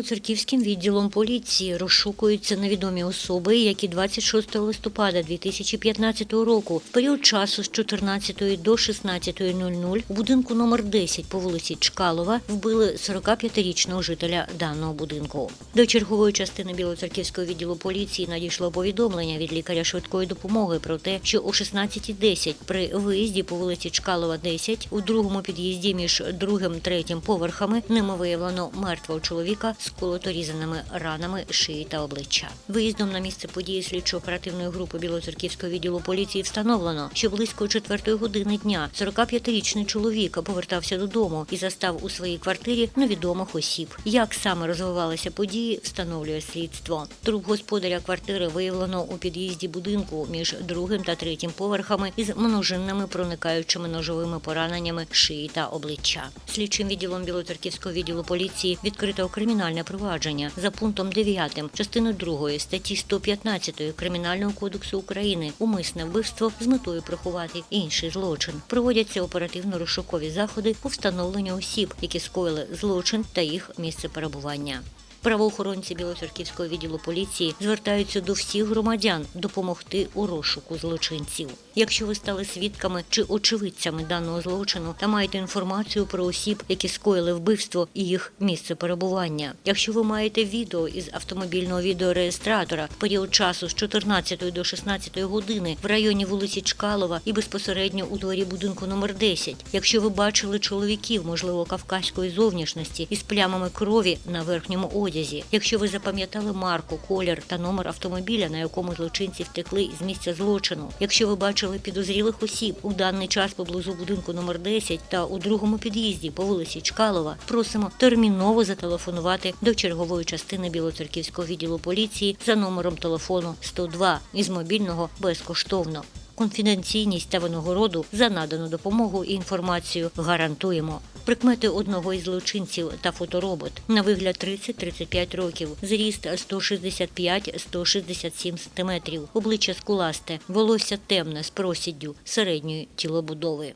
Білоцерківським відділом поліції розшукуються невідомі особи, які 26 листопада 2015 року в період часу з 14 до 16.00 у будинку номер 10 по вулиці Чкалова вбили 45-річного жителя даного будинку. До чергової частини Білоцерківського відділу поліції надійшло повідомлення від лікаря швидкої допомоги про те, що о 16.10 при виїзді по вулиці Чкалова 10 у другому під'їзді між другим та третім поверхами ними виявлено мертвого чоловіка з колоторізаними ранами шиї та обличчя. Виїздом на місце події слідчо-оперативної групи Білоцерківського відділу поліції встановлено, що близько четвертої години дня 45-річний чоловік повертався додому і застав у своїй квартирі невідомих осіб. Як саме розвивалися події, встановлює слідство. Труп господаря квартири виявлено у під'їзді будинку між другим та третім поверхами із множинними проникаючими ножовими пораненнями шиї та обличчя. Слідчим відділом Білоцерківського відділу поліції відкрито кримінальне провадження за пунктом 9 частини 2 статті 115 Кримінального кодексу України умисне вбивство з метою приховати інший злочин. Проводяться оперативно-розшукові заходи по встановленню осіб, які скоїли злочин та їх місце перебування. Правоохоронці Білоцерківського відділу поліції звертаються до всіх громадян допомогти у розшуку злочинців. Якщо ви стали свідками чи очевидцями даного злочину та маєте інформацію про осіб, які скоїли вбивство і їх місце перебування. Якщо ви маєте відео із автомобільного відеореєстратора в період часу з 14 до 16 години в районі вулиці Чкалова і безпосередньо у дворі будинку номер 10. Якщо ви бачили чоловіків, можливо, кавказької зовнішності із плямами крові на верхньому одязі, якщо ви запам'ятали марку, колір та номер автомобіля, на якому злочинці втекли з місця злочину, якщо ви бачили підозрілих осіб у даний час поблизу будинку номер 10 та у другому під'їзді по вулиці Чкалова, просимо терміново зателефонувати до чергової частини Білоцерківського відділу поліції за номером телефону 102 із мобільного безкоштовно. Конфіденційність та винагороду за надану допомогу і інформацію гарантуємо. Прикмети одного із злочинців та фоторобот на вигляд 30-35 років, зріст 165-167 см, обличчя скуласте, волосся темне з просіддю середньої тілобудови.